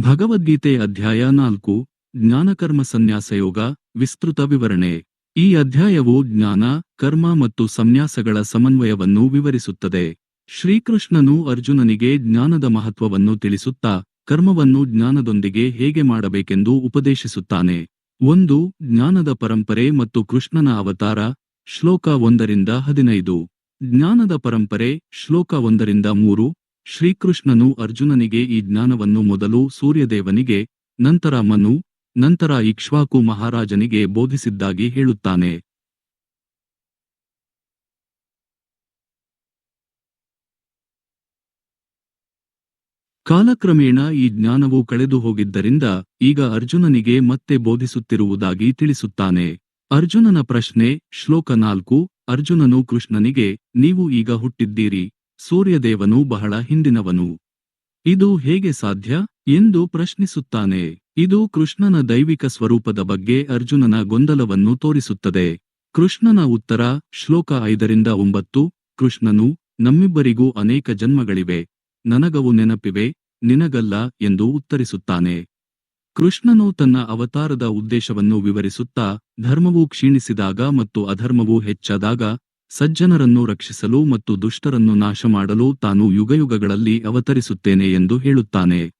ಭಗವದ್ಗೀತೆ ಅಧ್ಯಾಯ ನಾಲ್ಕು, ಜ್ಞಾನಕರ್ಮ ಸನ್ಯಾಸಯೋಗ, ವಿಸ್ತೃತ ವಿವರಣೆ. ಈ ಅಧ್ಯಾಯವು ಜ್ಞಾನ, ಕರ್ಮ ಮತ್ತು ಸಂನ್ಯಾಸಗಳ ಸಮನ್ವಯವನ್ನು ವಿವರಿಸುತ್ತದೆ. ಶ್ರೀಕೃಷ್ಣನು ಅರ್ಜುನನಿಗೆ ಜ್ಞಾನದ ಮಹತ್ವವನ್ನು ತಿಳಿಸುತ್ತಾ, ಕರ್ಮವನ್ನು ಜ್ಞಾನದೊಂದಿಗೆ ಹೇಗೆ ಮಾಡಬೇಕೆಂದು ಉಪದೇಶಿಸುತ್ತಾನೆ. ಒಂದು, ಜ್ಞಾನದ ಪರಂಪರೆ ಮತ್ತು ಕೃಷ್ಣನ ಅವತಾರ, ಶ್ಲೋಕ ಒಂದರಿಂದ ಹದಿನೈದು. ಜ್ಞಾನದ ಪರಂಪರೆ, ಶ್ಲೋಕ ಒಂದರಿಂದ ಮೂರು. ಶ್ರೀಕೃಷ್ಣನು ಅರ್ಜುನನಿಗೆ ಈ ಜ್ಞಾನವನ್ನು ಮೊದಲು ಸೂರ್ಯದೇವನಿಗೆ, ನಂತರ ಮನು, ನಂತರ ಇಕ್ಷ್ವಾಕು ಮಹಾರಾಜನಿಗೆ ಬೋಧಿಸಿದ್ದಾಗಿ ಹೇಳುತ್ತಾನೆ. ಕಾಲಕ್ರಮೇಣ ಈ ಜ್ಞಾನವು ಕಳೆದು ಹೋಗಿದ್ದರಿಂದ ಈಗ ಅರ್ಜುನನಿಗೆ ಮತ್ತೆ ಬೋಧಿಸುತ್ತಿರುವುದಾಗಿ ತಿಳಿಸುತ್ತಾನೆ. ಅರ್ಜುನನ ಪ್ರಶ್ನೆ, ಶ್ಲೋಕ ನಾಲ್ಕು, ಅರ್ಜುನನು ಕೃಷ್ಣನಿಗೆ, ನೀವು ಈಗ ಹುಟ್ಟಿದ್ದೀರಿ. ಸೂರ್ಯದೇವನು ಬಹಳ ಹಿಂದಿನವನು. ಇದು ಹೇಗೆ ಸಾಧ್ಯ? ಎಂದು ಪ್ರಶ್ನಿಸುತ್ತಾನೆ. ಇದು ಕೃಷ್ಣನ ದೈವಿಕ ಸ್ವರೂಪದ ಬಗ್ಗೆ ಅರ್ಜುನನ ಗೊಂದಲವನ್ನು ತೋರಿಸುತ್ತದೆ. ಕೃಷ್ಣನ ಉತ್ತರ, ಶ್ಲೋಕ ಐದರಿಂದ ಒಂಬತ್ತು, ಕೃಷ್ಣನು, ನಮ್ಮಿಬ್ಬರಿಗೂ ಅನೇಕ ಜನ್ಮಗಳಿವೆ. ನನಗವು ನೆನಪಿವೆ, ನಿನಗಲ್ಲ ಎಂದು ಉತ್ತರಿಸುತ್ತಾನೆ. ಕೃಷ್ಣನು ತನ್ನ ಅವತಾರದ ಉದ್ದೇಶವನ್ನು ವಿವರಿಸುತ್ತಾ, ಧರ್ಮವು ಕ್ಷೀಣಿಸಿದಾಗ ಮತ್ತು ಅಧರ್ಮವು ಹೆಚ್ಚಾದಾಗ ಸಜ್ಜನರನ್ನು ರಕ್ಷಿಸಲು ಮತ್ತು ದುಷ್ಟರನ್ನು ನಾಶ ಮಾಡಲು ತಾನು ಯುಗಯುಗಗಳಲ್ಲಿ ಅವತರಿಸುತ್ತೇನೆ ಎಂದು ಹೇಳುತ್ತಾನೆ.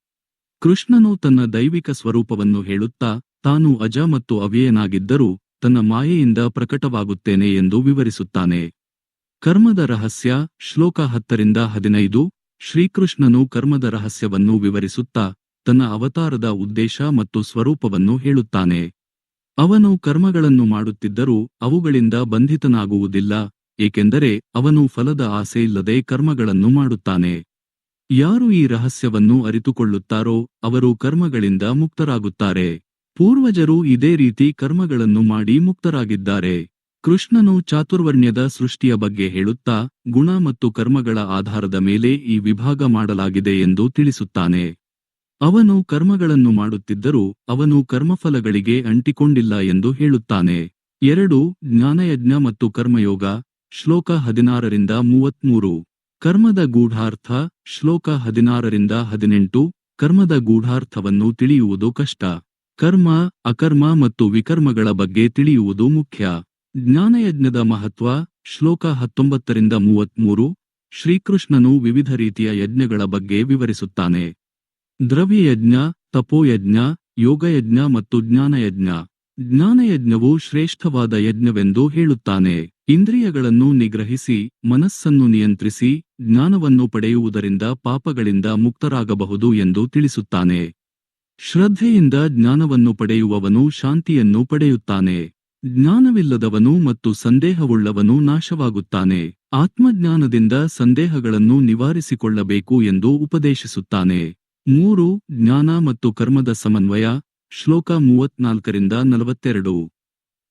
ಕೃಷ್ಣನು ತನ್ನ ದೈವಿಕ ಸ್ವರೂಪವನ್ನು ಹೇಳುತ್ತಾ, ತಾನು ಅಜ ಮತ್ತು ಅವ್ಯಯನಾಗಿದ್ದರೂ ತನ್ನ ಮಾಯೆಯಿಂದ ಪ್ರಕಟವಾಗುತ್ತೇನೆ ಎಂದು ವಿವರಿಸುತ್ತಾನೆ. ಕರ್ಮದ ರಹಸ್ಯ, ಶ್ಲೋಕ ಹತ್ತರಿಂದ ಹದಿನೈದು, ಶ್ರೀಕೃಷ್ಣನು ಕರ್ಮದ ರಹಸ್ಯವನ್ನು ವಿವರಿಸುತ್ತಾ, ತನ್ನ ಅವತಾರದ ಉದ್ದೇಶ ಮತ್ತು ಸ್ವರೂಪವನ್ನು ಹೇಳುತ್ತಾನೆ. ಅವನು ಕರ್ಮಗಳನ್ನು ಮಾಡುತ್ತಿದ್ದರೂ ಅವುಗಳಿಂದ ಬಂಧಿತನಾಗುವುದಿಲ್ಲ ಏಕೆಂದರೆ ಅವನು ಫಲದ ಆಸೆಯಿಲ್ಲದೆ ಕರ್ಮಗಳನ್ನು ಮಾಡುತ್ತಾನೆ. ಯಾರು ಈ ರಹಸ್ಯವನ್ನು ಅರಿತುಕೊಳ್ಳುತ್ತಾರೋ ಅವರು ಕರ್ಮಗಳಿಂದ ಮುಕ್ತರಾಗುತ್ತಾರೆ. ಪೂರ್ವಜರು ಇದೇ ರೀತಿ ಕರ್ಮಗಳನ್ನು ಮಾಡಿ ಮುಕ್ತರಾಗಿದ್ದಾರೆ. ಕೃಷ್ಣನು ಚಾತುರ್ವರ್ಣ್ಯದ ಸೃಷ್ಟಿಯ ಬಗ್ಗೆ ಹೇಳುತ್ತಾ, ಗುಣ ಮತ್ತು ಕರ್ಮಗಳ ಆಧಾರದ ಮೇಲೆ ಈ ವಿಭಾಗ ಮಾಡಲಾಗಿದೆ ಎಂದು ತಿಳಿಸುತ್ತಾನೆ. ಅವನು ಕರ್ಮಗಳನ್ನು ಮಾಡುತ್ತಿದ್ದರೂ ಅವನು ಕರ್ಮಫಲಗಳಿಗೆ ಅಂಟಿಕೊಂಡಿಲ್ಲ ಎಂದು ಹೇಳುತ್ತಾನೆ. ಎರಡು, ಜ್ಞಾನಯಜ್ಞ ಮತ್ತು ಕರ್ಮಯೋಗ. ಶ್ಲೋಕ ಹದಿನಾರರಿಂದ ಮೂವತ್ಮೂರು. ಕರ್ಮದ ಗೂಢಾರ್ಥ, ಶ್ಲೋಕ ಹದಿನಾರರಿಂದ ಹದಿನೆಂಟು. ಕರ್ಮದ ಗೂಢಾರ್ಥವನ್ನು ತಿಳಿಯುವುದು ಕಷ್ಟ. ಕರ್ಮ, ಅಕರ್ಮ ಮತ್ತು ವಿಕರ್ಮಗಳ ಬಗ್ಗೆ ತಿಳಿಯುವುದು ಮುಖ್ಯ. ಜ್ಞಾನಯಜ್ಞದ ಮಹತ್ವ, ಶ್ಲೋಕ ಹತ್ತೊಂಬತ್ತರಿಂದ ಮೂವತ್ಮೂರು. ಶ್ರೀಕೃಷ್ಣನು ವಿವಿಧ ರೀತಿಯ ಯಜ್ಞಗಳ ಬಗ್ಗೆ ವಿವರಿಸುತ್ತಾನೆ. ದ್ರವ್ಯಯಜ್ಞ, ತಪೋಯಜ್ಞ, ಯೋಗಯಜ್ಞ ಮತ್ತು ಜ್ಞಾನಯಜ್ಞ. ಜ್ಞಾನಯಜ್ಞವು ಶ್ರೇಷ್ಠವಾದ ಯಜ್ಞವೆಂದು ಹೇಳುತ್ತಾನೆ. ಇಂದ್ರಿಯಗಳನ್ನು ನಿಗ್ರಹಿಸಿ, ಮನಸ್ಸನ್ನು ನಿಯಂತ್ರಿಸಿ, ಜ್ಞಾನವನ್ನು ಪಡೆಯುವುದರಿಂದ ಪಾಪಗಳಿಂದ ಮುಕ್ತರಾಗಬಹುದು ಎಂದು ತಿಳಿಸುತ್ತಾನೆ. ಶ್ರದ್ಧೆಯಿಂದ ಜ್ಞಾನವನ್ನು ಪಡೆಯುವವನು ಶಾಂತಿಯನ್ನು ಪಡೆಯುತ್ತಾನೆ. ಜ್ಞಾನವಿಲ್ಲದವನು ಮತ್ತು ಸಂದೇಹವುಳ್ಳವನು ನಾಶವಾಗುತ್ತಾನೆ. ಆತ್ಮಜ್ಞಾನದಿಂದ ಸಂದೇಹಗಳನ್ನು ನಿವಾರಿಸಿಕೊಳ್ಳಬೇಕು ಎಂದು ಉಪದೇಶಿಸುತ್ತಾನೆ. ಮೂರು, ಜ್ಞಾನ ಮತ್ತು ಕರ್ಮದ ಸಮನ್ವಯ. ಶ್ಲೋಕ ಮೂವತ್ನಾಲ್ಕರಿಂದ ನಲವತ್ತೆರಡು.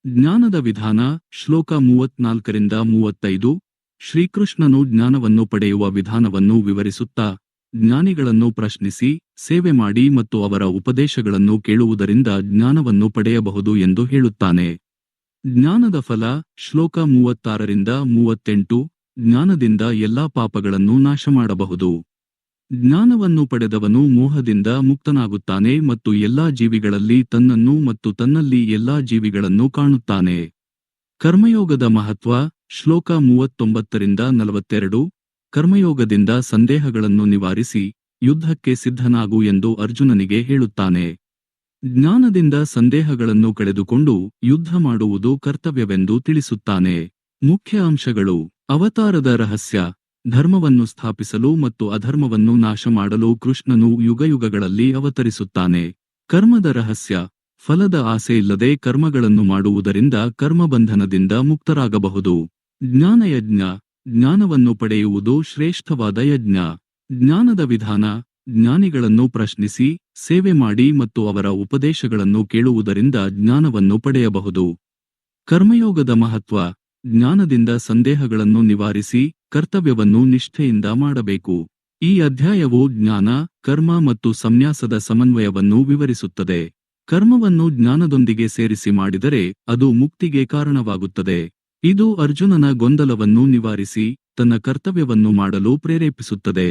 ಜ್ಞಾನದ ವಿಧಾನ, ಶ್ಲೋಕ ಮೂವತ್ನಾಲ್ಕರಿಂದ ಮೂವತ್ತೈದು. ಶ್ರೀಕೃಷ್ಣನು ಜ್ಞಾನವನ್ನು ಪಡೆಯುವ ವಿಧಾನವನ್ನು ವಿವರಿಸುತ್ತಾ, ಜ್ಞಾನಿಗಳನ್ನು ಪ್ರಶ್ನಿಸಿ, ಸೇವೆ ಮಾಡಿ ಮತ್ತು ಅವರ ಉಪದೇಶಗಳನ್ನು ಕೇಳುವುದರಿಂದ ಜ್ಞಾನವನ್ನು ಪಡೆಯಬಹುದು ಎಂದು ಹೇಳುತ್ತಾನೆ. ಜ್ಞಾನದ ಫಲ, ಶ್ಲೋಕ ಮೂವತ್ತಾರರಿಂದ ಮೂವತ್ತೆಂಟು. ಜ್ಞಾನದಿಂದ ಎಲ್ಲಾ ಪಾಪಗಳನ್ನು ನಾಶ ಮಾಡಬಹುದು ಜ್ಞಾನವನ್ನು ಪಡೆದವನು ಮೋಹದಿಂದ ಮುಕ್ತನಾಗುತ್ತಾನೆ ಮತ್ತು ಎಲ್ಲಾ ಜೀವಿಗಳಲ್ಲಿ ತನ್ನನ್ನು ಮತ್ತು ತನ್ನಲ್ಲಿ ಎಲ್ಲಾ ಜೀವಿಗಳನ್ನು ಕಾಣುತ್ತಾನೆ. ಕರ್ಮಯೋಗದ ಮಹತ್ವ, ಶ್ಲೋಕ ಮೂವತ್ತೊಂಬತ್ತರಿಂದ ನಲವತ್ತೆರಡು. ಕರ್ಮಯೋಗದಿಂದ ಸಂದೇಹಗಳನ್ನು ನಿವಾರಿಸಿ, ಯುದ್ಧಕ್ಕೆ ಸಿದ್ಧನಾಗು ಎಂದು ಅರ್ಜುನನಿಗೆ ಹೇಳುತ್ತಾನೆ. ಜ್ಞಾನದಿಂದ ಸಂದೇಹಗಳನ್ನು ಕಳೆದುಕೊಂಡು ಯುದ್ಧ ಮಾಡುವುದು ಕರ್ತವ್ಯವೆಂದು ತಿಳಿಸುತ್ತಾನೆ. ಮುಖ್ಯ ಅಂಶಗಳು, ಅವತಾರದ ರಹಸ್ಯ. ಧರ್ಮವನ್ನು ಸ್ಥಾಪಿಸಲು ಮತ್ತು ಅಧರ್ಮವನ್ನು ನಾಶ ಮಾಡಲು ಕೃಷ್ಣನು ಯುಗಯುಗಗಳಲ್ಲಿ ಅವತರಿಸುತ್ತಾನೆ. ಕರ್ಮದ ರಹಸ್ಯ, ಫಲದ ಆಸೆಯಿಲ್ಲದೆ ಕರ್ಮಗಳನ್ನು ಮಾಡುವುದರಿಂದ ಕರ್ಮಬಂಧನದಿಂದ ಮುಕ್ತರಾಗಬಹುದು. ಜ್ಞಾನಯಜ್ಞ ಜ್ಞಾನವನ್ನು ಪಡೆಯುವುದು ಶ್ರೇಷ್ಠವಾದ ಯಜ್ಞ. ಜ್ಞಾನದ ವಿಧಾನ, ಜ್ಞಾನಿಗಳನ್ನು ಪ್ರಶ್ನಿಸಿ, ಸೇವೆ ಮಾಡಿ ಮತ್ತು ಅವರ ಉಪದೇಶಗಳನ್ನು ಕೇಳುವುದರಿಂದ ಜ್ಞಾನವನ್ನು ಪಡೆಯಬಹುದು. ಕರ್ಮಯೋಗದ ಮಹತ್ವ, ಜ್ಞಾನದಿಂದ ಸಂದೇಹಗಳನ್ನು ನಿವಾರಿಸಿ ಕರ್ತವ್ಯವನ್ನು ನಿಷ್ಠೆಯಿಂದ ಮಾಡಬೇಕು. ಈ ಅಧ್ಯಾಯವು ಜ್ಞಾನ, ಕರ್ಮ ಮತ್ತು ಸಂನ್ಯಾಸದ ಸಮನ್ವಯವನ್ನು ವಿವರಿಸುತ್ತದೆ. ಕರ್ಮವನ್ನು ಜ್ಞಾನದೊಂದಿಗೆ ಸೇರಿಸಿ ಮಾಡಿದರೆ ಅದು ಮುಕ್ತಿಗೆ ಕಾರಣವಾಗುತ್ತದೆ. ಇದು ಅರ್ಜುನನ ಗೊಂದಲವನ್ನು ನಿವಾರಿಸಿ, ತನ್ನ ಕರ್ತವ್ಯವನ್ನು ಮಾಡಲು ಪ್ರೇರೇಪಿಸುತ್ತದೆ.